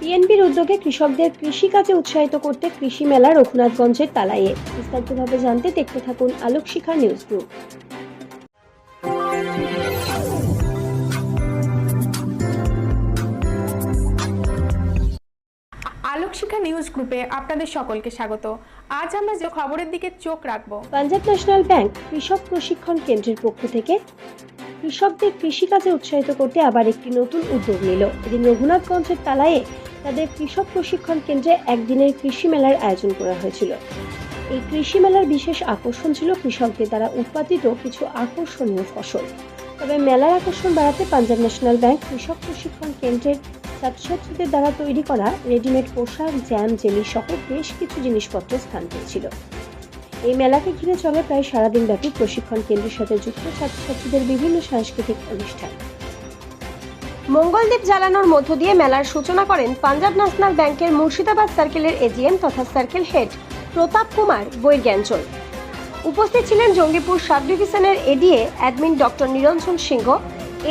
পিএনবির উদ্যোগে কৃষকদের কৃষিকাজে উৎসাহিত করতে কৃষি মেলা রঘুনাথগঞ্জের তালাইয়ে। বিস্তারিতভাবে জানতে দেখতে থাকুন আলোক শিখা নিউজ গ্রুপ। আলোক শিক্ষা নিউজ গ্রুপে আপনাদের সকলকে স্বাগত। আজ আমরা যে খবরের দিকে চোখ রাখব। পাঞ্জাব ন্যাশনাল ব্যাংক কৃষক প্রশিক্ষণ কেন্দ্রের পক্ষ থেকে কৃষকদের কৃষিকাজে উৎসাহিত করতে আবার একটি নতুন উদ্যোগ নিল। এদিন রঘুনাথগঞ্জের তালায়ে তাদের কৃষক প্রশিক্ষণ কেন্দ্রে একদিনের কৃষি মেলার আয়োজন করা হয়েছিল। এই কৃষি মেলার বিশেষ আকর্ষণ ছিল কৃষকদের দ্বারা উৎপাদিত কিছু আকর্ষণীয় ফসল। তবে মেলার আকর্ষণ বাড়াতে পাঞ্জাব ন্যাশনাল ব্যাংক কৃষক প্রশিক্ষণ কেন্দ্রের ছাত্রছাত্রীদের দ্বারা তৈরি করা রেডিমেড পোশাক, জ্যাম, জেলি সহ বেশ কিছু জিনিসপত্র স্থান পেয়েছিল। এই মেলাকে ঘিরে চলে প্রায় সারাদিন ব্যাপী প্রশিক্ষণ কেন্দ্রের সাথে যুক্ত ছাত্রছাত্রীদের বিভিন্ন সাংস্কৃতিক অনুষ্ঠান। মঙ্গলদ্বীপ জ্বালানোর মধ্য দিয়ে মেলার সূচনা করেন পাঞ্জাব ন্যাশনাল ব্যাংকের মুর্শিদাবাদ সার্কেলের এজিএম তথা সার্কেল হেড প্রতাপ কুমার বৈজ্ঞাঞ্চল উপস্থিত ছিলেন জঙ্গিপুর সাব ডিভিশনের ADA admin doctor Niranjan Singha,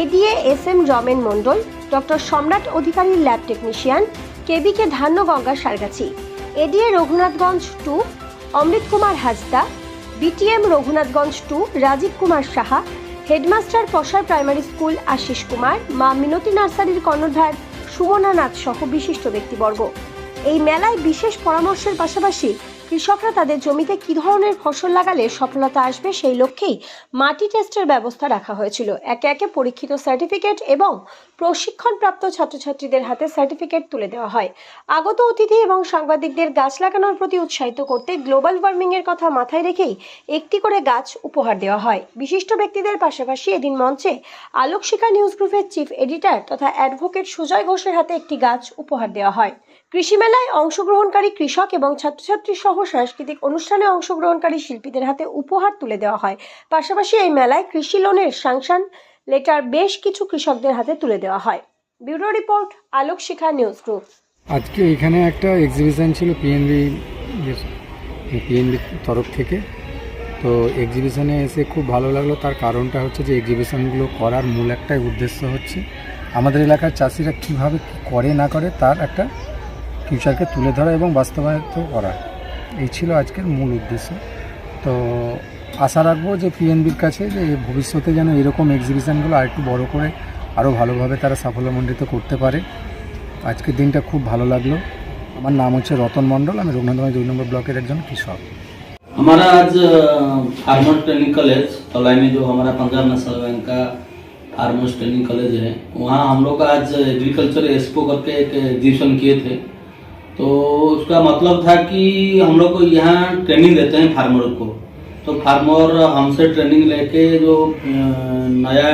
ADA S M Ramen Mondal, doctor Samrat Adhikari lab technician, কেবিকে Dhanyaganga Sargachhi, ADA Raghunathganj two Amrit Kumar Hajda BTM Raghunathganj two Rajib Kumar Saha headmaster Pashar primary school Ashis Kumar, মা মিনতি নার্সারির কর্ণধার সুমনা নাথ সহ বিশিষ্ট ব্যক্তিবর্গ। এই মেলায় বিশেষ পরামর্শের পাশাপাশি কৃষকরা তাদের জমিতে কী ধরনের ফসল লাগালে সফলতা আসবে সেই লক্ষ্যেই মাটি টেস্টের ব্যবস্থা রাখা হয়েছিল। একে একে পরীক্ষিত সার্টিফিকেট এবং প্রশিক্ষণপ্রাপ্ত ছাত্রছাত্রীদের হাতে সার্টিফিকেট তুলে দেওয়া হয়। আগত অতিথি এবং সাংবাদিকদের গাছ লাগানোর প্রতি উৎসাহিত করতে গ্লোবাল ওয়ার্মিং এর কথা মাথায় রেখেই একটি করে গাছ উপহার দেওয়া হয়। বিশিষ্ট ব্যক্তিদের পাশাপাশি এদিন মঞ্চে আলোক শিখা নিউজ গ্রুপের চিফ এডিটর তথা অ্যাডভোকেট সুজয় ঘোষের হাতে একটি গাছ উপহার দেওয়া হয়। কৃষি মেলায় অংশগ্রহণকারী কৃষক এবং ছাত্রছাত্রী সহ সাংস্কৃতিক অনুষ্ঠানে অংশগ্রহণকারী শিল্পীদের হাতে উপহার তুলে দেওয়া হয়। পাশাপাশি এই মেলায় কৃষি লোনের স্যাংশন লেটার বেশ কিছু কৃষকদের হাতে তুলে দেওয়া হয়। Bureau report Alok Shikha news group. আজকে এখানে একটা এক্সিবিশন ছিল পিএনবি পিএনবি তরফ থেকে। তো এক্সিবিশনে এসে খুব ভালো লাগল। তার কারণটা হচ্ছে যে এক্সিবিশনগুলো করার মূল একটাই উদ্দেশ্য হচ্ছে, আমাদের এলাকার চাষিরা কীভাবে কী করে না করে তার একটা ফিউচারকে তুলে ধরা এবং বাস্তবায়িত করা এই ছিল আজকের মূল উদ্দেশ্য তো আশা রাখবো যে পিএনবির কাছে যে ভবিষ্যতে যেন এরকম এক্সিবিশনগুলো আরেকটু বড় করে আরও ভালোভাবে তারা সাফল্যমণ্ডিত করতে পারে আজকের দিনটা খুব ভালো লাগলো আমার নাম হচ্ছে রতন মণ্ডল আমি রঘুনাথগঞ্জ দুই নম্বর ব্লকের একজন কৃষক हमारा आज फार्मर्स ट्रेनिंग कॉलेज तलाई में जो हमारा पंजाब नेशनल बैंक का फार्मर्स ट्रेनिंग कॉलेज है वहाँ हम लोग आज एग्रीकल्चर एक्सपो करके एक एग्जीबिशन किए थे तो उसका मतलब था कि हम लोग को यहाँ ट्रेनिंग देते हैं फार्मर को। तो फार्मर हमसे ट्रेनिंग लेके जो नया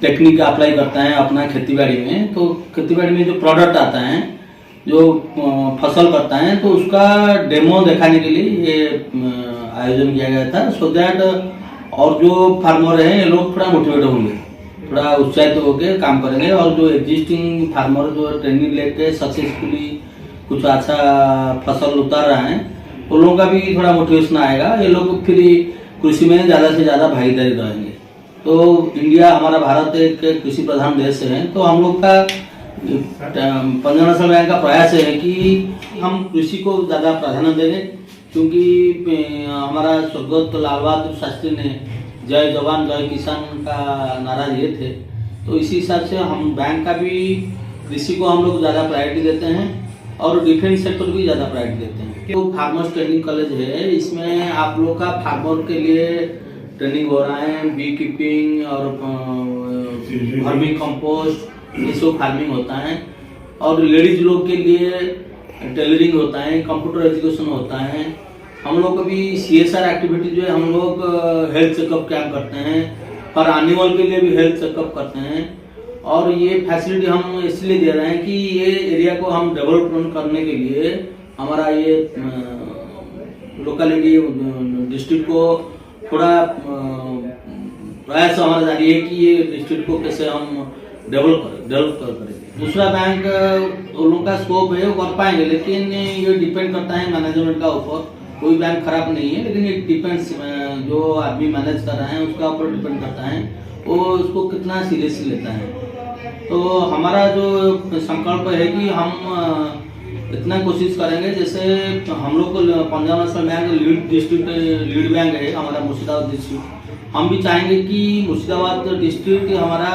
टेक्निक अप्लाई करता है अपना खेती बाड़ी में तो खेती बाड़ी में जो प्रोडक्ट आता है, जो फ़सल करता है तो उसका डेमो दिखाने के लिए ये आयोजन किया गया था। सो दैट और जो फार्मर हैं, ये लोग थोड़ा मोटिवेट होंगे, थोड़ा उत्साहित होकर काम करेंगे। और जो एग्जिस्टिंग फार्मर जो ट्रेनिंग लेके सक्सेसफुली कुछ अच्छा फ़सल उतार रहे हैं। उन लोगों का भी थोड़ा मोटिवेशन आएगा। ये लोग फिर कृषि में ज़्यादा से ज़्यादा भागीदारी रहेंगे। तो इंडिया, हमारा भारत एक कृषि प्रधान देश है। तो हम लोग का पंजाब नेशनल बैंक का प्रयास है कि हम कृषि को ज़्यादा प्राधान्य देंगे। क्योंकि हमारा स्वर्गत लाल बहादुर शास्त्री ने जय जवान, जय किसान का नारा दिए थे। तो इसी हिसाब से हम बैंक का भी कृषि को हम लोग ज़्यादा प्रायोरिटी देते हैं। और डिफेंस सेक्टर भी ज़्यादा प्रायोरिटी देते हैं। जो फार्मर्स ट्रेनिंग कॉलेज है इसमें आप लोग का फार्मर के लिए ट्रेनिंग हो रहा है बी कीपिंग और वर्मी कंपोस्ट ये सब फ़ार्मिंग होता है। और लेडीज़ लोग के लिए टेलरिंग होता है कंप्यूटर एजुकेशन होता है। हम लोग अभी सी एस आर एक्टिविटी जो है हम लोग हेल्थ चेकअप कैंप करते हैं। और एनिमल के लिए भी हेल्थ चेकअप करते हैं। और ये फैसिलिटी हम इसलिए दे रहे हैं कि ये एरिया को हम डेवलपमेंट करने के लिए हमारा ये लोकेलिटी डिस्ट्रिक्ट को थोड़ा प्रयास हमारा जारी है कि ये डिस्ट्रिक्ट को कैसे हम डेवलप करें डेवलप कर करेंगे दूसरा बैंक उन लोगों का स्कोप है, वो कर पाएँगे, लेकिन ये डिपेंड करता है मैनेजमेंट का ऊपर। कोई बैंक खराब नहीं है, लेकिन ये डिपेंड्स जो आदमी मैनेज कर रहे हैं, उसका ऊपर डिपेंड करता है। वो उसको कितना सीरियसली लेता है। तो हमारा जो संकल्प है कि हम इतना कोशिश करेंगे, जैसे हम लोग को Punjab national bank lead district, lead bank है हमारा मुर्शिदाबाद डिस्ट्रिक्ट। हम भी चाहेंगे कि मुर्शिदाबाद डिस्ट्रिक्ट हमारा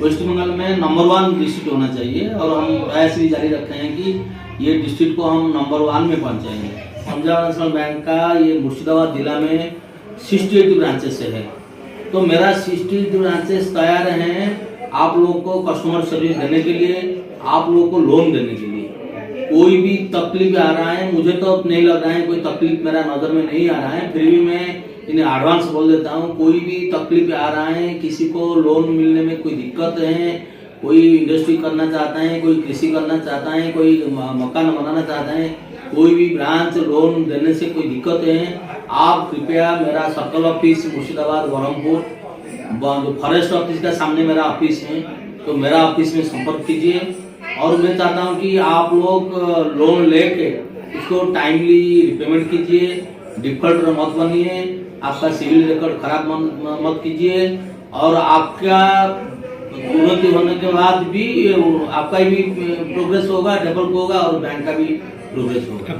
वेस्ट बंगाल में नंबर वन डिस्ट्रिक्ट होना चाहिए और हम प्रयास भी जारी रखे हैं कि ये डिस्ट्रिक्ट को हम नंबर वन में पहुंचाएँगे। पंजाब नेशनल बैंक का ये मुर्शिदाबाद जिला में सिक्सटी एट ब्रांचेस है। तो मेरा सिक्सटी ब्रांचेस तैयार हैं आप लोगों को कस्टमर सर्विस देने के लिए, आप लोगों को लोन देने के लिए। कोई भी तकलीफ़ आ रहा है, मुझे तो नहीं लग रहा है कोई तकलीफ़ मेरा नज़र में नहीं आ रहा है, फिर भी मैं इन्हें एडवांस बोल देता हूँ, कोई भी तकलीफ़ आ रहा है, किसी को लोन मिलने में कोई दिक्कत है, कोई इंडस्ट्री करना चाहता है, कोई कृषि करना चाहता है, कोई मकान बनाना चाहता है, कोई भी ब्रांच लोन देने से कोई दिक्कत है, आप कृपया मेरा सर्कल ऑफ़िस मुर्शिदाबाद, बरहमपुर ब- फॉरेस्ट ऑफ़िस का सामने मेरा ऑफ़िस है तो मेरा ऑफ़िस में संपर्क कीजिए। और मैं चाहता हूँ कि आप लोग लोन लेके उसको टाइमली रिपेमेंट कीजिए। डिफॉल्टर मत बनिए। आपका सिविल रिकॉर्ड खराब मत कीजिए। और आपका उन्नति होने के बाद भी, आपका भी प्रोग्रेस होगा डेवलप होगा और बैंक का भी प्रोग्रेस होगा।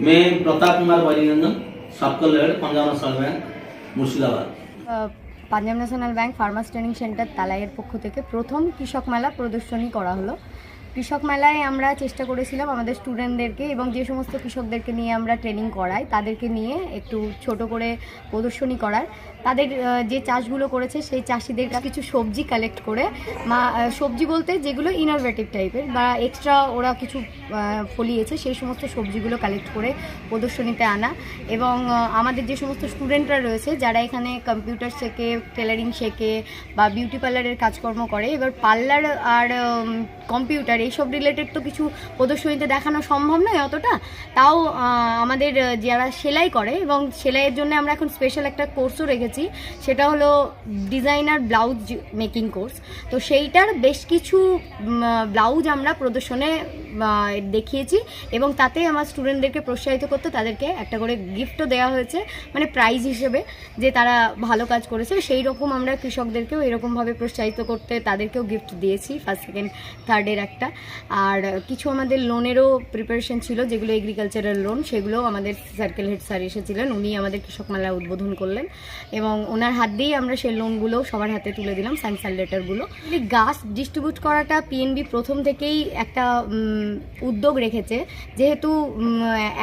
मैं Pratap Kumar वालीनंदन circle head Punjab national bank Murshidabad. Punjab national bank farmers training centre তালাইয়ের পক্ষ থেকে প্রথম কৃষক মেলা প্রদর্শনী করা হলো। কৃষক মেলায় আমরা চেষ্টা করেছিলাম আমাদের স্টুডেন্টদেরকে এবং যে সমস্ত কৃষকদেরকে নিয়ে আমরা ট্রেনিং করাই, তাদেরকে নিয়ে একটু ছোট করে প্রদর্শনী করার। তাদের যে চাষগুলো করেছে, সেই চাষিদের কিছু সবজি কালেক্ট করে, মা সবজি বলতে যেগুলো ইনোভেটিভ টাইপের বা এক্সট্রা ওরা কিছু ফলিয়েছে, সেই সমস্ত সবজিগুলো কালেক্ট করে প্রদর্শনীতে আনা। এবং আমাদের যে সমস্ত স্টুডেন্টরা রয়েছে, যারা এখানে কম্পিউটার শেখে টেলারিং শেখে বা বিউটি পার্লারের কাজকর্ম করে, এবার পার্লার আর কম্পিউটার এইসব রিলেটেড তো কিছু প্রদর্শনীতে দেখানো সম্ভব নয় অতটা। তাও আমাদের যারা সেলাই করে এবং সেলাইয়ের জন্য আমরা এখন স্পেশাল একটা কোর্সও রেখেছি। সেটা হলো ডিজাইনার ব্লাউজ মেকিং কোর্স তো সেইটার বেশ কিছু ব্লাউজ আমরা প্রদর্শনে দেখিয়েছি এবং তাতে আমার স্টুডেন্টদেরকে প্রোৎসাহিত করতে তাদেরকে একটা করে গিফটও দেওয়া হয়েছে মানে প্রাইজ হিসেবে যে তারা ভালো কাজ করেছে। সেই রকম আমরা কৃষকদেরকেও এরকমভাবে প্রোৎসাহিত করতে তাদেরকেও গিফট দিয়েছি ফার্স্ট সেকেন্ড থার্ডের একটা। আর কিছু আমাদের লোনেরও প্রিপারেশন ছিল, যেগুলো এগ্রিকালচারাল লোন সেগুলো আমাদের সার্কেল হেড স্যার এসেছিলেন। উনি আমাদের কৃষক মেলা উদ্বোধন করলেন এবং ওনার হাত দিয়েই আমরা সেই লোনগুলো সবার হাতে তুলে দিলাম স্যাংশন লেটারগুলো গাছ ডিস্ট্রিবিউট করাটা পিএনবি প্রথম থেকেই একটা উদ্যোগ রেখেছে। যেহেতু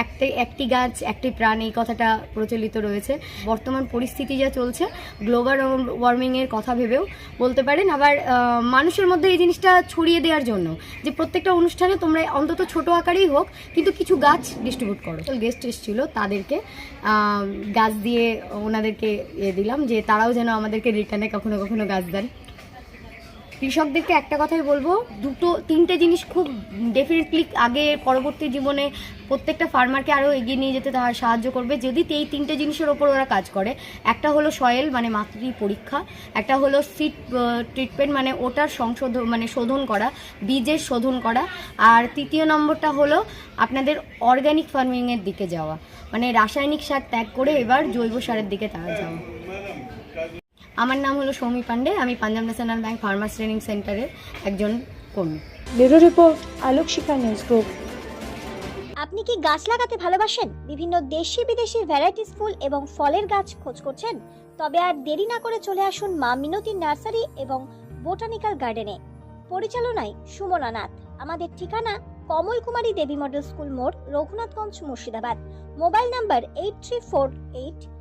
একটি একটি গাছ, একটি প্রাণ, এই কথাটা প্রচলিত রয়েছে। বর্তমান পরিস্থিতি যা চলছে গ্লোবাল ওয়ার্মিংয়ের কথা ভেবেও বলতে পারেন। আবার মানুষের মধ্যে এই জিনিসটা ছড়িয়ে দেওয়ার জন্য। যে প্রত্যেকটা অনুষ্ঠানে তোমরা অন্তত ছোট আকারেই হোক, কিন্তু কিছু গাছ ডিস্ট্রিবিউট করো। গেস্ট এসেছিল তাদেরকে গাছ দিয়ে ওনাদেরকে ইয়ে দিলাম যে তারাও যেন আমাদেরকে রিটার্নে কখনো কখনো গাছ দেন। কৃষকদেরকে একটা কথাই বলব, দুটো, তিনটে জিনিস খুব ডেফিনেটলি আগে পরবর্তী জীবনে প্রত্যেকটা ফার্মারকে আরও এগিয়ে নিয়ে যেতে তার সাহায্য করবে। যদি এই তিনটে জিনিসের ওপর ওরা কাজ করে, একটা হলো সয়েল মানে মাতৃ পরীক্ষা, একটা হলো সিট ট্রিটমেন্ট মানে ওটার সংশোধন মানে শোধন করা, বীজের শোধন করা। আর তৃতীয় নম্বরটা হলো আপনাদের অর্গানিক ফার্মিংয়ের দিকে যাওয়া মানে রাসায়নিক সার ত্যাগ করে এবার জৈব সারের দিকে তারা যাওয়া। আমার নাম হলো সৌমি পান্ডে আমি Punjab national bank farmers training সেন্টারের একজন কর্মী। Bureau report Alok Shikha news group. আপনি কি গাছ লাগাতে ভালোবাসেন? বিভিন্ন দেশি বিদেশি ভ্যারাইটিস ফুল এবং ফলের গাছ খোঁজ করছেন? তবে আর দেরি না করে চলে আসুন মা মিনতি নার্সারি এবং বোটানিক্যাল গার্ডেনে। পরিচালনায় সুমনা নাথ। আমাদের ঠিকানা কমল কুমারী দেবী মডেল স্কুল মোড় Raghunathganj Murshidabad. Mobile number eight three four eight